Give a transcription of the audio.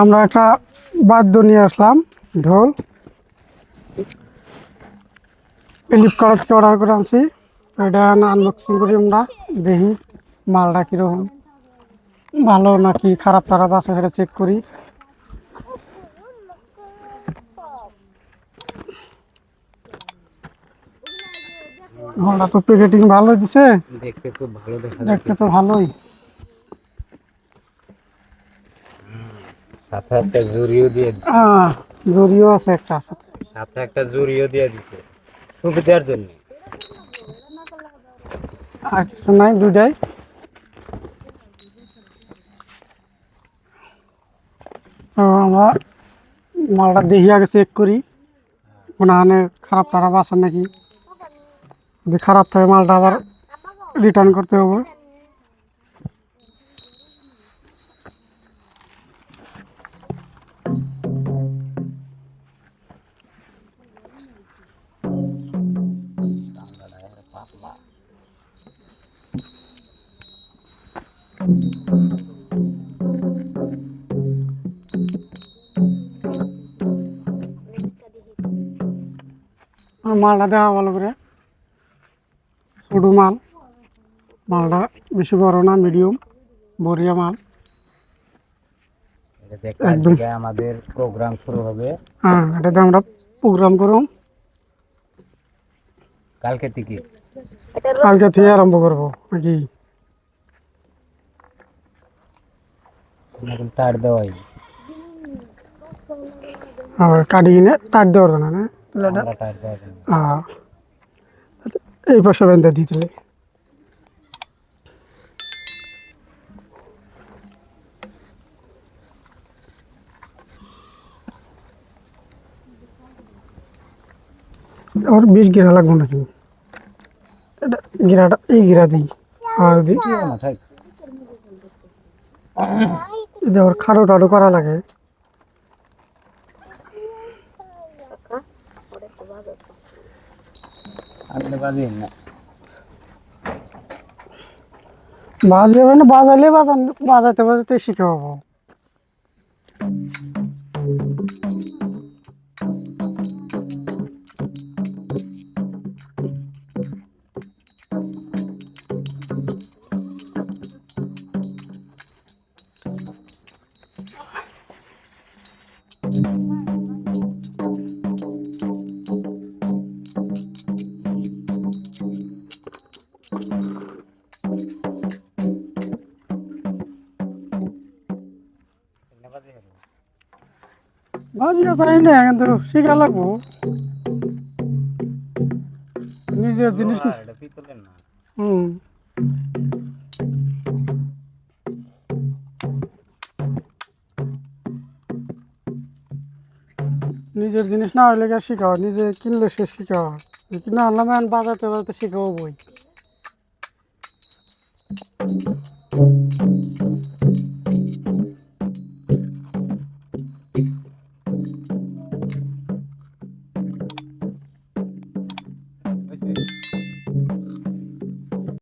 আমরা একটা বাদ্য নিয়ে আসলাম ঢোল। ফ্লিপকার্ট থেকে অর্ডার করে আনছি। এটা আনবক্সিং করি আমরা দেখি মালটা কীরকম। ভালো নাকি খারাপ খারাপ আছে সেটা চেক করি। ঢোলটা তো প্যাকেটিং ভালো দিছে। দেখতে খুব ভালো দেখতে তো ভালোই। সাথে একটা জুরিও দিয়ে দিছে। আহ, জরিও আছে একটা। সাথে একটা জুরিও দিয়ে দিছে। সুবিধার জন্য। আর কিছু নাই দুটাই আমরা মালটা দেখি আগে চেক করি। মনে খারাপ টারাপ আছে নাকি? যদি খারাপ থাকে মালটা আবার রিটার্ন করতে হবে। মালটা দেখা ভালো করে। ছোটো মাল। মালটা বেশি বড় না মিডিয়াম বড়িয়া মাল। একদম। আমাদের প্রোগ্রাম শুরু হবে। হ্যাঁ এটাতে আমরা প্রোগ্রাম করুম কালকে থেকে। কালকে থেকে আরম্ভ করব নাকি? নতুন তার দেওয়াই হ্যাঁ কাটি কিনে টাট দেওয়ার জন্য না আমরা তার দেওয়া যাবে না। হ্যাঁ এই পাশে বেঁধে দিতে হবে আর বিশ গিরা লাগবো নাকি এটা গিরাটা এই গিরা দিই আর আবার খাড়ো টাড়ো করা লাগে। বাজাবে না। বাজালে বাজান বাজাতে বাজাতে শিখে হব। বাজিয়ে পারি না কিন্তু শিখা লাগবো। নিজের জিনিস হুম। নিজের জিনিস না হইলে শিখা শিখাও, নিজে কিনলে সে শিখাও। কিনা আনলাম, এখন বাজাতে বাজাতে শিখাবো বই